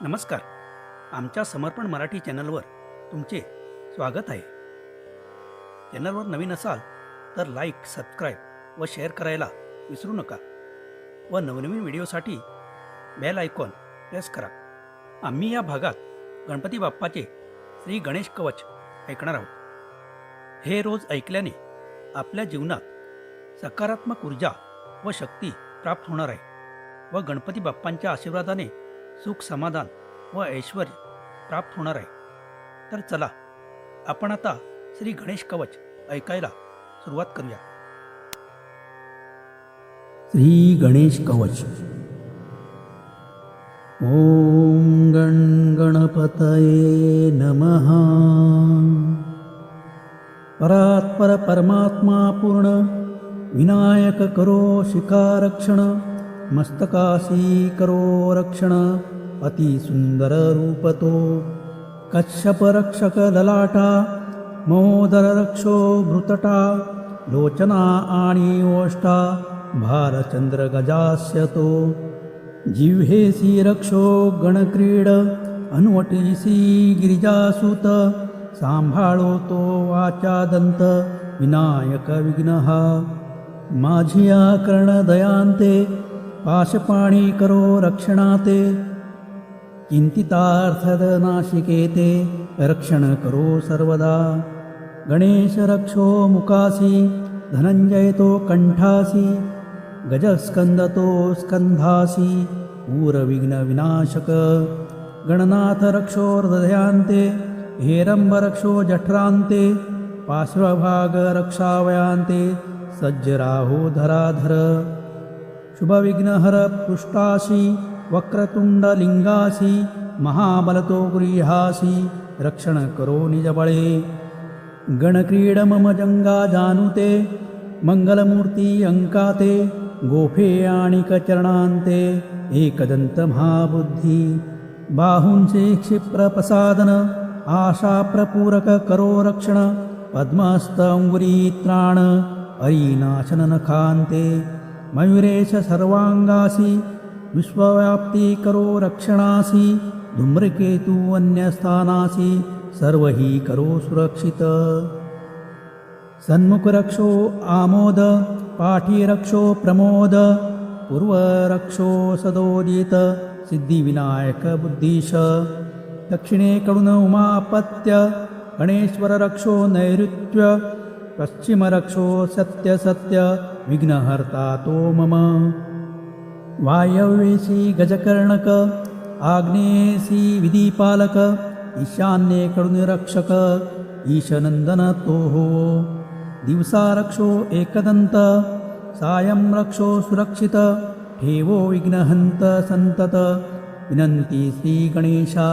नमस्कार. आमच्या समर्पण मराठी चॅनलवर तुमचे स्वागत आहे. चॅनलवर नवीन असाल तर लाईक सबस्क्राईब व शेअर करायला विसरू नका व नवनवीन व्हिडिओसाठी बेल आयकॉन प्रेस करा. आम्ही या भागात गणपती बाप्पाचे श्री गणेश कवच ऐकणार आहोत. हे रोज ऐकल्याने आपल्या जीवनात सकारात्मक ऊर्जा व शक्ती प्राप्त होणार आहे व गणपती बाप्पांच्या आशीर्वादाने सुख समाधान व ऐश्वर प्राप्त होणार आहे. तर चला आपण आता श्री गणेश कवच ऐकायला सुरुवात करूया. श्री गणेश कवच. ओम गण गणपतये नमः. परात्पर परमात्मा पूर्ण विनायक करो शिकारक्षण मस्तकासी करो रक्षण अति सुंदर रूपतो कश्यप रक्षक ललाटा मोदर रक्षो भृतटा लोचना आणि ओष्टा भारचंद्र गजास्यतो जिव्हेसी रक्षो गणक्रीड अन्वटीसी गिरिजासुत सांभाळो तो वाचा दंत विनायक विघ्नः माझिया कर्णदयांते पाशपाणी करो रक्षणाते। चिंतितार्थदनाशिके ते रक्षण करो सर्वदा। गणेश रक्षो मुखासी धनंजय तो कंठासी गजस्कंदतो स्कंधासी पूरविघ्न विनाशक गणनाथ रक्षो हृदयांते हेरंब रक्षो जठरांते पार्श्वभाग रक्षावयांते सज्जराहो धराधर शुभविघ्नहर पृष्ठासी वक्रतुंडलिंगासी महाबलतो गृहासी रक्षण करो निजबळे गणक्रीड मम जंगा जानुते मंगलमूर्ती अंकाते गोफे आणि चरणांते एकदंत महाबुद्धी। बाहूंचे क्षिप्रप्रसादन आशा प्रपूरक करो रक्षण पद्मस्त अंगुरी त्राण अरीनाशन नखांते मयुरेश सर्वांगासी विश्वव्याप्ती करो रक्षणासी धूम्रकेतू अन्यस्थानासी सर्व ही करो सुरक्षित। सन्मुख रक्षो आमोद पाठी रक्षो प्रमोद पूर्व रक्षो सदोदित सिद्धिविनायक बुद्धीश। दक्षिणेकडून उमापत्य गणेश्वर रक्षो नैऋत्य पश्चिम रक्षो सत्य सत्य विघ्नहर्ता तो मम। वायव्येशी गजकर्णक आग्नेयेशी विधिपालक ईशान्येकडून रक्षक ईशनंदन तो हो दिवसा रक्षो एकदंत सायं रक्षो सुरक्षित ठेवो विघ्नहंत संतत विनंती श्री गणेशा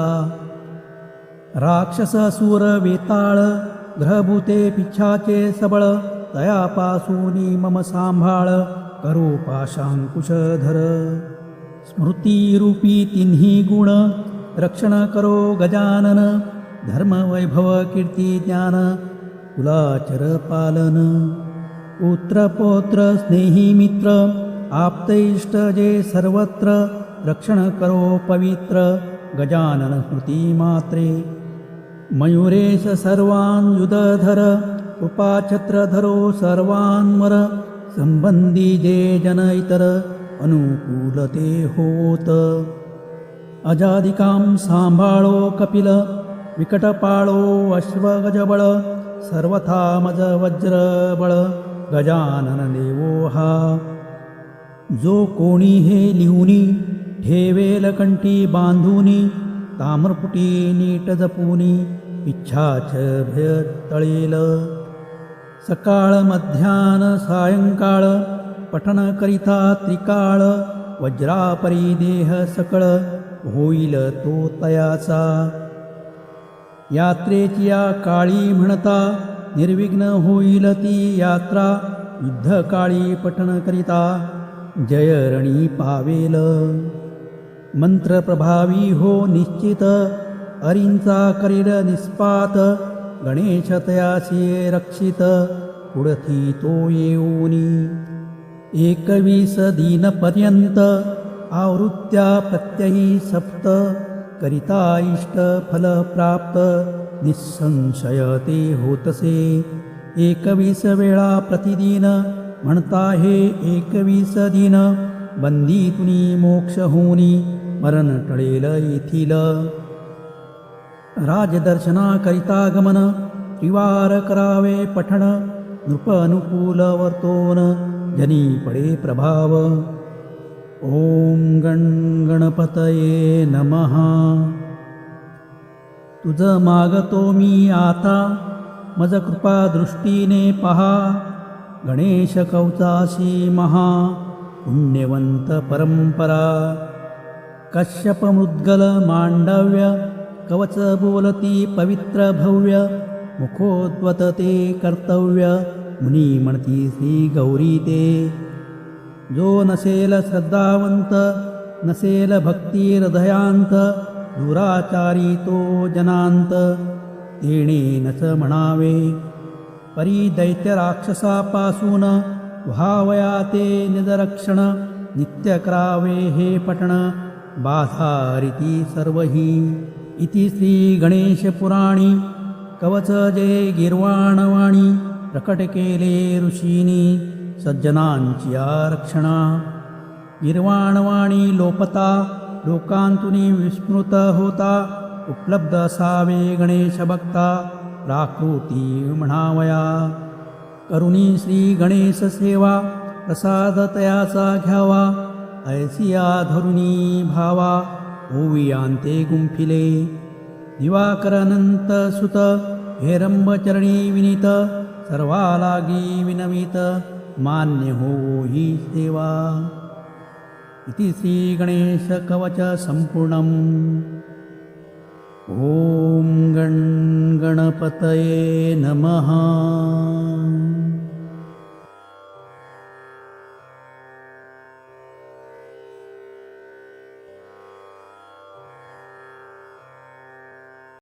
राक्षस सूर वेताळ ग्रहभूते पिच्छाचे सबळ तयापासूनी मम सांभाळ करो पाशांकुशधर स्मृतिरूपी तिन्ही गुण रक्षण करो गजानन। धर्म वैभव कीर्ती ज्ञान कुलाचर पालन। पुत्र पौत्र स्नेही मित्र आप्त इष्ट जे सर्वत्र रक्षण करो पवित्र गजानन स्मृती मात्रे मयुरेश सर्वान् युधधर उपाछत्रधरो सर्वान्मर संबंधी जे जन इतर अनुकूलते होत। अजादिकां सांभाळो कपिल विकटपाळो अश्वगजबळ सर्वथा मज वज्रबळ गजानन देवो हा जो कोणी हे लिहुनी ठेवेल कंठी बांधुनी ताम्रपुटी नीट जपुनी इच्छाच भय तळेल। सकाळ मध्यान सायंकाळ पठन करिता त्रिकाळ वज्रापरी देह सकळ होईल तो तयाचा. यात्रेची या काळी म्हणता निर्विघ्न होईल ती यात्रा युद्धकाळी पठण करिता जयरणी पावेल. मंत्रप्रभावी हो निश्चित अरिंचा करील निस्पात गणेश तयासी रक्षित पुढती तो येऊनी एकवीस दीनपर्यंत आवृत्त्या प्रत्ययी सप्त करिता इष्टफलप्राप्त निसंशय ते होतसे। एकवीस वेळा प्रतिदिन म्हणता हे एकवीस दिन मोक्ष होनी मरण टळेल येथील राजदर्शनाकरिता गमन त्रिवार करावे पठण नृपनुकूल वर्तोन जनी पडे प्रभाव। ॐ गण गणपतये नमः। तुझ मागतो मी आता मज कृपा दृष्टीने पहा। गणेश कवचासी महा पुण्यवंत परंपरा। कश्यप मुद्गल मांडव्य कवच बोलती पवित्र भव्य मुखोद्वत ते कर्तव्य मुनी म्हणती श्री गौरी ते। जो नसेल श्रद्धावंत नसेल भक्ती हृदयांत दुराचारी तो जनांत तेणे नच म्हणावे परी दैत्य राक्षसापासून व्हावया ते निजरक्षण नित्य करावे हे पठण बाधारिती सर्वही इति श्री गणेश कवच जे गिर्वाणवाणी प्रकट केले ऋषीनी सज्जनांची आरक्षणा। गिर्वाणवाणी लोपता लोकांतुनी विस्मृत होता उपलब्ध असावे गणेश भक्ता प्राकृती म्हणावया। करुणी श्री गणेश सेवा प्रसाद तयाचा घ्यावा ऐसिया धरुणी भावा। ओवियांते गुंफिले दिवाकरनंत सुत हेरंबचरणी विनीत सर्वालागी विनमित मान्य हो ही सेवा। इति श्रीगणेशकवच सम्पूर्णम् ॐ गण गणपतये नमः